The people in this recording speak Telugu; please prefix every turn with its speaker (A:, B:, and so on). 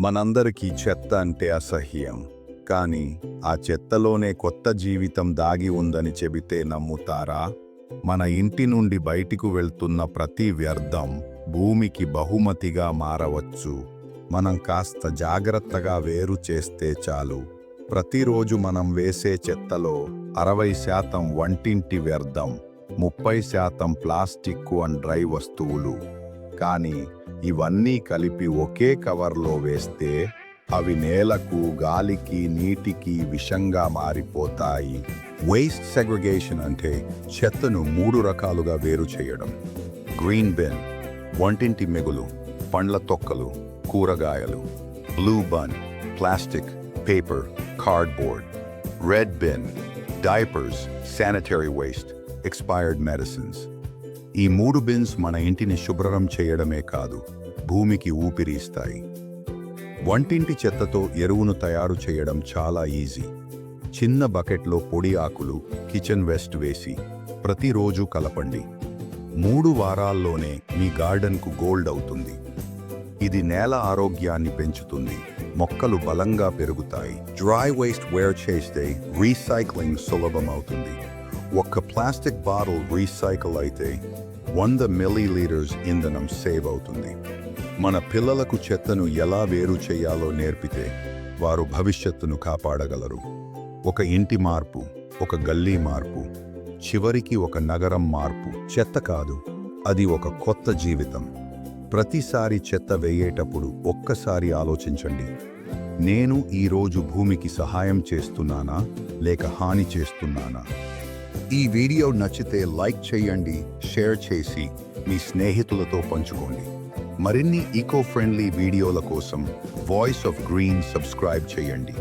A: మనందరికీ చెత్త అంటే అసహ్యం. కానీ ఆ చెత్తలోనే కొత్త జీవితం దాగి ఉందని చెబితే నమ్ముతారా? మన ఇంటి నుండి బయటికు వెళ్తున్న ప్రతి వ్యర్థం భూమికి బహుమతిగా మారవచ్చు. మనం కాస్త జాగ్రత్తగా వేరు చేస్తే చాలు. ప్రతిరోజు మనం వేసే చెత్తలో అరవై శాతం వంటింటి వ్యర్థం ముప్పై శాతం ప్లాస్టిక్ అండ్ డ్రై వస్తువులు. కానీ ఇవన్నీ కలిపి ఒకే కవర్లో వేస్తే అవి నేలకు గాలికి నీటికి విషంగా మారిపోతాయి. వేస్ట్ సెగ్రిగేషన్ అంటే చెత్తను మూడు రకాలుగా వేరు చేయడం. గ్రీన్ బిన్ వంటింటి మిగులు పండ్ల తొక్కలు కూరగాయలు. Blue bin plastic paper cardboard red bin diapers sanitary waste expired medicines ఈ మూడు బిన్స్ మన ఇంటిని శుభ్రం చేయడమే కాదు భూమికి ఊపిరి ఇస్తాయి వంటింటి చెత్తతో ఎరువును తయారు చేయడం చాలా ఈజీ. చిన్న బకెట్లో పొడి ఆకులు కిచెన్ వేస్ట్ వేసి ప్రతిరోజు కలపండి. మూడు వారాల్లోనే మీ గార్డెన్కు గోల్డ్ అవుతుంది. ఇది నేల ఆరోగ్యాన్ని పెంచుతుంది మొక్కలు బలంగా పెరుగుతాయి. డ్రై వేస్ట్ వేర్ చేస్తే రీసైక్లింగ్ సులభం అవుతుంది ఒక్క ప్లాస్టిక్ బాటిల్ రీసైకిల్ అయితే వంద మిల్లీలీటర్స్ ఇంధనం సేవ్ అవుతుంది మన పిల్లలకు చెత్తను ఎలా వేరు చేయాలో నేర్పితే వారు భవిష్యత్తును కాపాడగలరు. ఒక ఇంటి మార్పు ఒక గల్లీ మార్పు చివరికి ఒక నగరం మార్పు. చెత్త కాదు అది ఒక కొత్త జీవితం. ప్రతిసారి చెత్త వేయేటప్పుడు ఒక్కసారి ఆలోచించండి. నేను ఈరోజు భూమికి సహాయం చేస్తున్నానా లేక హాని చేస్తున్నానా? ఈ వీడియో నచ్చితే లైక్ చేయండి షేర్ చేసి మీ స్నేహితులతో పంచుకోండి. మరిన్ని ఈకో ఫ్రెండ్లీ వీడియోల కోసం వాయిస్ ఆఫ్ గ్రీన్ సబ్స్క్రైబ్ చేయండి.